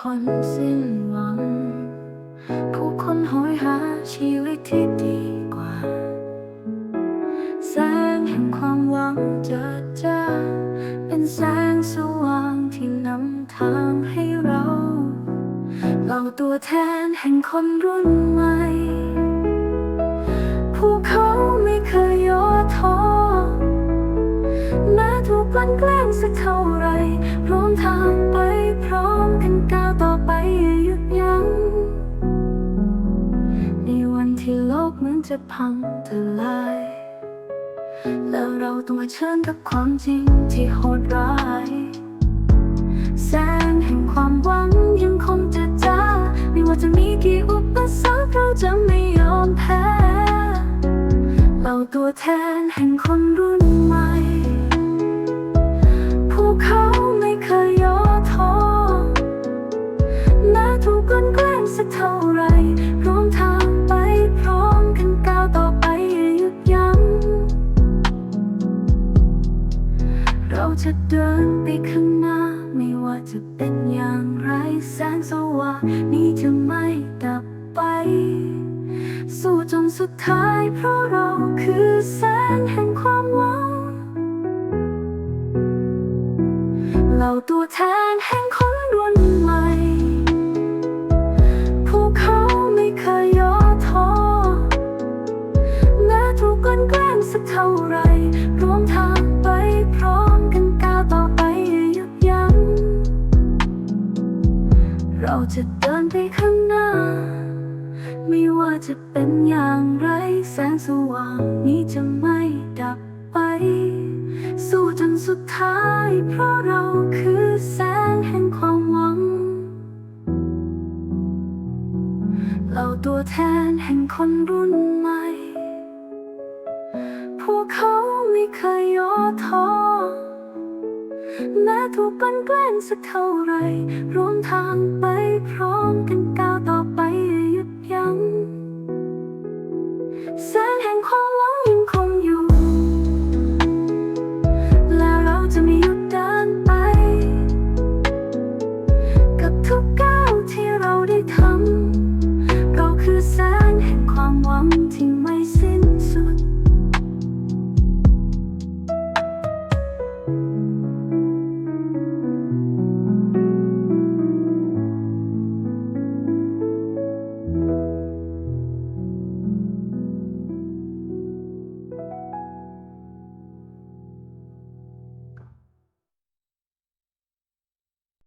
คนสิ้นหวัง ผู้คนหอยหาชีวิตที่ดีกว่า แสงแห่งความหวังเจิดจ้าเป็นแสงสว่างที่นำทางให้เรา เราตัวแทนแห่งคนรุ่นใหม่ นแกล้งสักเท่าไรพร้อมทางไปพร้อมกันก้าวต่อไปอย่าหยุดยัง้งในวันที่โลกเหมือนจะพังทลาย แล้วเราต้องเผชิญกับความจริงที่โหดร้าย แสงแห่งความหวังยังคงจะจ้า ไม่ว่าจะมีกี่อุปสรรคเราจะไม่ยอมแพ้ เราตัวแทนแห่งคนรุ่นใหม่ จะเดินไปข้างหน้า ไม่ว่าจะเป็นอย่างไรแสงสว่างนี้จะไม่ดับไป สู้จนสุดท้ายเพราะเราคือแสงแห่งความหวังเราตัวแทนแห่งคนรุ่นใหม่พวกเขาไม่เคยย่อท้อแม้ถูกกันแกล้งสักเท่าไร จะเดินไปข้างหน้า ไม่ว่าจะเป็นอย่างไร แสงสว่างนี้จะไม่ดับไป สู้จนสุดท้าย เพราะเราคือแสงแห่งความหวัง เราตัวแทนแห่งคนรุ่นใหม่ พวกเขาไม่เคยย่อท้อ แม้ถูกกลั่นแกล้งสักเท่าไรร่วมทางไปพร้อมกันก้าวต่อไป